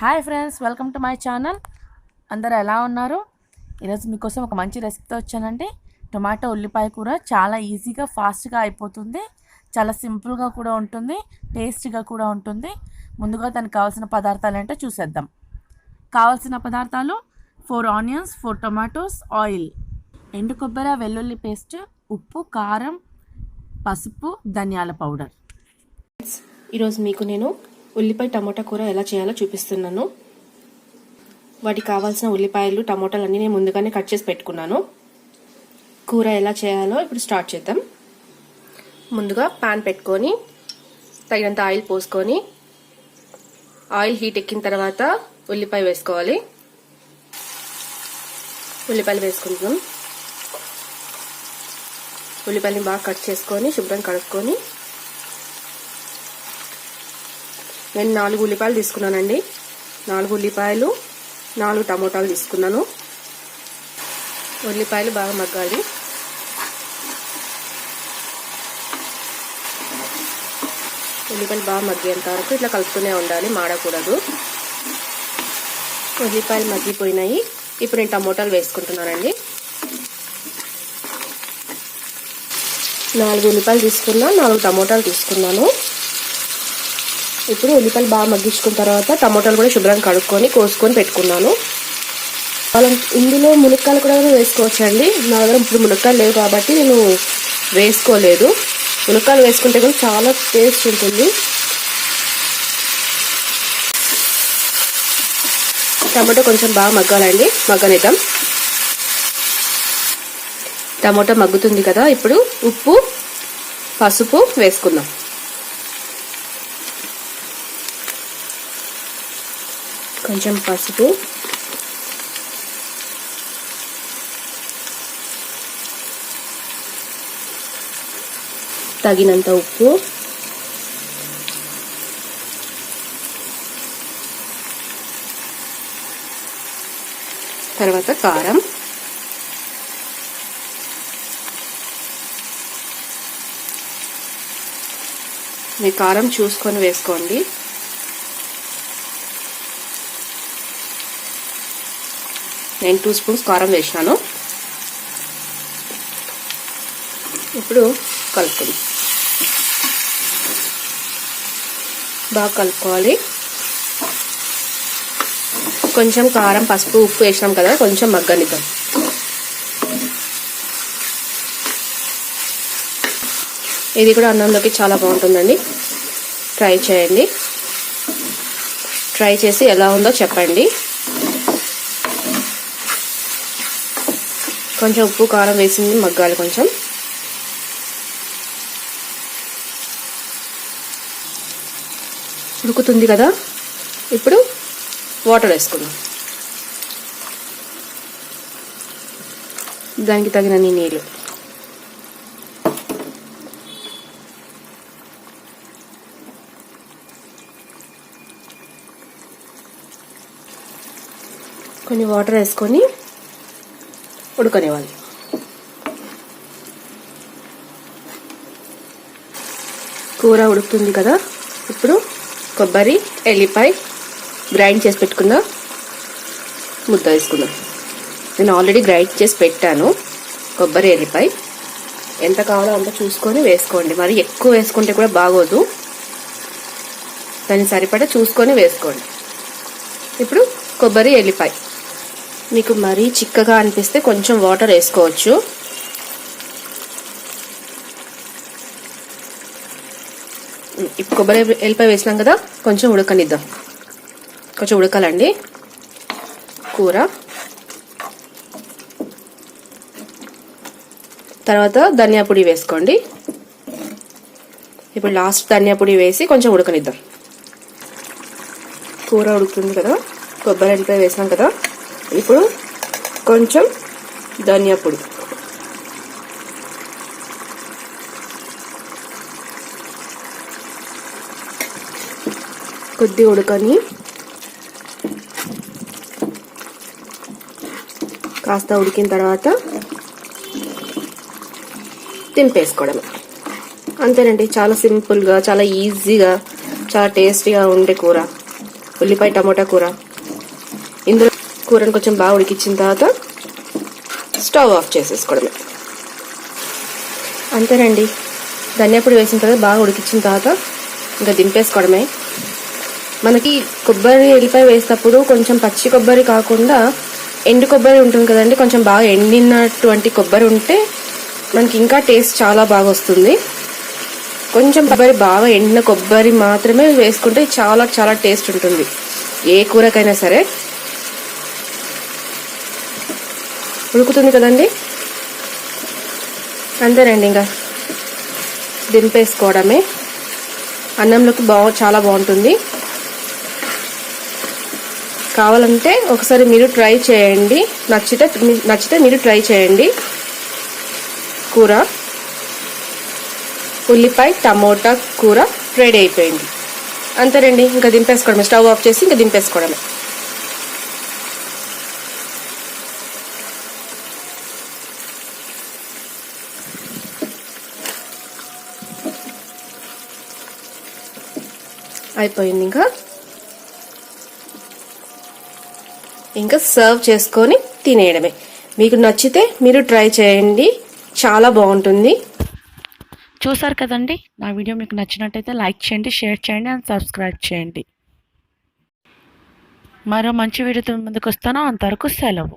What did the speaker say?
Hi friends welcome to my channel. అందరు ఎలా ఉన్నారు? ఈరోజు మీకోసం ఒక మంచి రెసిపీతో వచ్చానండి. టొమాటో ఉల్లిపాయ కూర చాలా ఈజీగా ఫాస్ట్గా అయిపోతుంది. చాలా సింపుల్గా కూడా ఉంటుంది టేస్ట్గా కూడా ఉంటుంది. ముందుగా దానికి కావాల్సిన పదార్థాలు ఏంటో చూసేద్దాం. కావాల్సిన పదార్థాలు four onions four tomatoes oil. ఎండు కొబ్బరి వెల్లుల్లి పేస్ట్ ఉప్పు కారం పసుపు ధనియాల పౌడర్. ఈరోజు మీకు నేను ఉల్లిపాయ టమోటా కూర ఎలా చేయాలో చూపిస్తున్నాను. వాటికి కావాల్సిన ఉల్లిపాయలు టమోటాలు అన్నీ నేను ముందుగానే కట్ చేసి పెట్టుకున్నాను. కూర ఎలా చేయాలో ఇప్పుడు స్టార్ట్ చేద్దాం. ముందుగా పాన్ పెట్టుకొని తగినంత ఆయిల్ పోసుకొని ఆయిల్ హీట్ ఎక్కిన తర్వాత ఉల్లిపాయ వేసుకోవాలి. ఉల్లిపాయలు వేసుకుంటాం ఉల్లిపాయని బాగా కట్ చేసుకొని శుభ్రం కడుక్కొని నేను నాలుగు ఉల్లిపాయలు తీసుకున్నానండి. నాలుగు ఉల్లిపాయలు నాలుగు టమోటాలు తీసుకున్నాను. ఉల్లిపాయలు బాగా మగ్గాలి. ఉల్లిపాయలు బాగా మగ్గేంత వరకు ఇట్లా కలుపుతూనే ఉండాలి మాడకూడదు. ఉల్లిపాయలు మగ్గిపోయినాయి. ఇప్పుడు నేను టమోటాలు వేసుకుంటున్నానండి. నాలుగు ఉల్లిపాయలు తీసుకున్నా నాలుగు టమోటాలు తీసుకున్నాను. ఇప్పుడు ఉల్లిపాయలు బాగా మగ్గించుకున్న తర్వాత టమోటాలు కూడా శుభ్రంగా కడుక్కొని కోసుకొని పెట్టుకున్నాను. మనం ఇందులో మునక్కాయలు కూడా వేసుకోవచ్చు అండి నా దగ్గర ఇప్పుడు మునక్కాయలు లేవు కాబట్టి నేను వేసుకోలేదు. మునక్కాయలు వేసుకుంటే కూడా చాలా టేస్ట్ ఉంటుంది. టమాటో కొంచెం బాగా మగ్గాలండి. మగ్గనిద్దాం. టమాటో మగ్గుతుంది కదా. ఇప్పుడు ఉప్పు పసుపు వేసుకుందాం. కొంచెం పసుపు. తగినంత ఉప్పు. తర్వాత కారం. మీ కారం చూసుకొని వేసుకోండి. నేను టూ స్పూన్స్ కారం వేసినాను. ఇప్పుడు కలుపుకుంది. బాగా కలుపుకోవాలి. కొంచెం కారం పసుపు ఉప్పు వేసినాం కదా కొంచెం మగ్గనిద్దాం. ఇది కూడా అన్నంలోకి చాలా బాగుంటుందండి. ట్రై చేయండి. ట్రై చేసి ఎలా ఉందో చెప్పండి. కొంచెం ఉప్పు కారం వేసింది మగ్గాలి కొంచెం. ఉడుకుతుంది కదా? ఇప్పుడు వాటర్ వేసుకుందాం. దానికి తగినన్ని నీళ్ళు. కొన్ని వాటర్ వేసుకొని ఉడకనివ్వాలి కూర ఉడుకుతుంది కదా? ఇప్పుడు కొబ్బరి ఎల్లిపాయ గ్రైండ్ చేసి పెట్టుకుందాం. ముద్ద వేసుకుందాం. నేను ఆల్రెడీ గ్రైండ్ చేసి పెట్టాను. కొబ్బరి ఎల్లిపాయ. ఎంత కావాలో అంత చూసుకొని వేసుకోండి. మరి ఎక్కువ వేసుకుంటే కూడా బాగోదు. దాన్ని సరిపడా చూసుకొని వేసుకోండి. ఇప్పుడు కొబ్బరి ఎల్లిపాయ. మీకు మరీ చిక్కగా అనిపిస్తే కొంచెం వాటర్ వేసుకోవచ్చు. ఇప్పుడు కొబ్బరి ఎల్లిపాయ వేసినాం కదా కొంచెం ఉడకనిద్దాం. కొంచెం ఉడకాలండి. కూర. తర్వాత ధనియా పొడి వేసుకోండి. ఇప్పుడు లాస్ట్ ధనియా పొడి వేసి కొంచెం ఉడకనిద్దాం. కూర ఉడుకుతుంది కదా కొబ్బరి ఎల్లిపాయ వేసినాం కదా. ఇప్పుడు కొంచెం ధనియా పొడి. కొద్ది ఉడకని కాస్త ఉడికిన తర్వాత తింపేసుకోవడం అంతేనండి చాలా సింపుల్గా చాలా ఈజీగా చాలా టేస్టీగా ఉండే కూర. ఉల్లిపాయ టమోటా కూర. కూరను కొంచెం బాగా ఉడికించిన తర్వాత స్టవ్ ఆఫ్ చేసేసుకోవడమే. అంతేనండి. ధనియాపొడి వేసిన తర్వాత బాగా ఉడికించిన తర్వాత ఇంకా దింపేసుకోవడమే. మనకి కొబ్బరి ఎల్లిపాయ వేసినప్పుడు కొంచెం పచ్చి కొబ్బరి కాకుండా ఎండు కొబ్బరి ఉంటుంది కదండి కొంచెం బాగా ఎండినటువంటి కొబ్బరి ఉంటే మనకి ఇంకా టేస్ట్ చాలా బాగా వస్తుంది. కొంచెం కొబ్బరి బాగా ఎండిన కొబ్బరి మాత్రమే వేసుకుంటే చాలా చాలా టేస్ట్ ఉంటుంది. ఏ కూరకైనా సరే. ఉడుకుతుంది కదండి? అంతేనండి ఇంకా. దింపేసుకోవడమే. అన్నంలోకి బా చాలా బాగుంటుంది. కావాలంటే ఒకసారి మీరు ట్రై చేయండి. నచ్చితే నచ్చితే మీరు ట్రై చేయండి. కూర. ఉల్లిపాయ టమోటా కూర రెడీ అయిపోయింది. అంతేనండి. ఇంకా దింపేసుకోవడమే. స్టవ్ ఆఫ్ చేసి ఇంకా దింపేసుకోవడమే. అయిపోయింది ఇంకా. ఇంకా సర్వ్ చేసుకొని తినేయడమే. మీకు నచ్చితే మీరు ట్రై చేయండి. చాలా బాగుంటుంది. చూసారు కదండి? నా వీడియో మీకు నచ్చినట్టయితే లైక్ చేయండి షేర్ చేయండి అండ్ సబ్స్క్రైబ్ చేయండి. మరో మంచి వీడియోతో ముందుకు వస్తాను. అంతవరకు సెలవు.